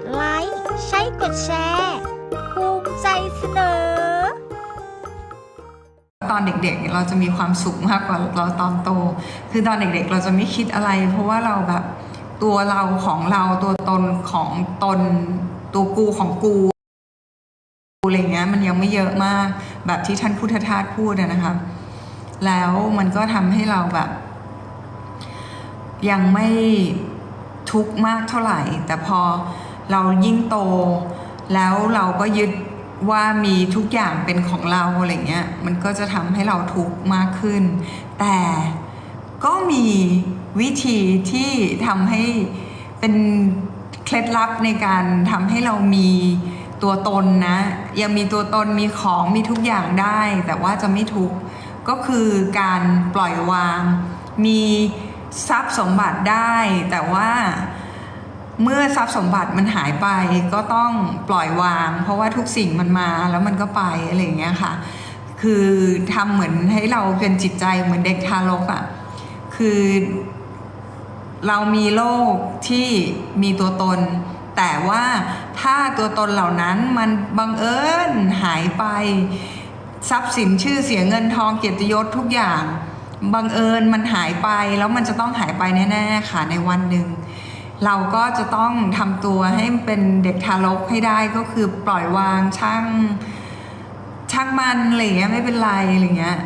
ดแชร์ภูมิใจเสนอ ตอนเด็กๆเราจะมีความสุขมากกว่าเราตอนโต คือตอนเด็กๆ เราจะไม่คิดอะไร เพราะว่าเราแบบตัวเราของเราตัวตนของตน ตัวกูของกูอะไรเงี้ยมันยังไม่เยอะมากแบบที่ท่านพุทธทาสพูดอะนะคะแล้วมันก็ทำให้เราแบบ ยังไม่ทุกข์มากเท่าไหร่ แต่พอ เรายิ่งโต แล้วเราก็ยึดว่ามีทุกอย่างเป็นของเราอะไรเงี้ยมันก็จะทำให้เราทุกข์มากขึ้น แต่ก็มีวิธีที่ทำให้เป็นเคล็ดลับในการทำให้เรามีตัวตนนะ ยังมีตัวตนมีของมีทุกอย่างได้ แต่ว่าจะไม่ทุกข์ก็คือการปล่อยวาง มีทรัพย์สมบัติได้ แต่ว่า เมื่อทรัพย์สมบัติมันหายไปก็ต้องปล่อยวาง เพราะว่าทุกสิ่งมันมาแล้วมันก็ไปอะไรอย่างเงี้ยค่ะ คือทำเหมือนให้เราเป็นจิตใจเหมือนเด็กทารกอะ่ะคือเรามีโลกที่มีตัวตน แต่ว่าถ้าตัวตนเหล่านั้นมันบังเอิญหายไป ทรัพย์สินชื่อเสียงเงินทองเกียรติยศทุกอย่างบังเอิญมันหายไปแล้วมันจะต้องหายไปแน่ๆค่ะในวันหนึ่ง เราก็จะต้องทำตัวให้เป็นเด็กทารกให้ได้ก็คือปล่อยวางช่างช่างมันอะไรเงี้ยไม่เป็นไรอะไรเงี้ย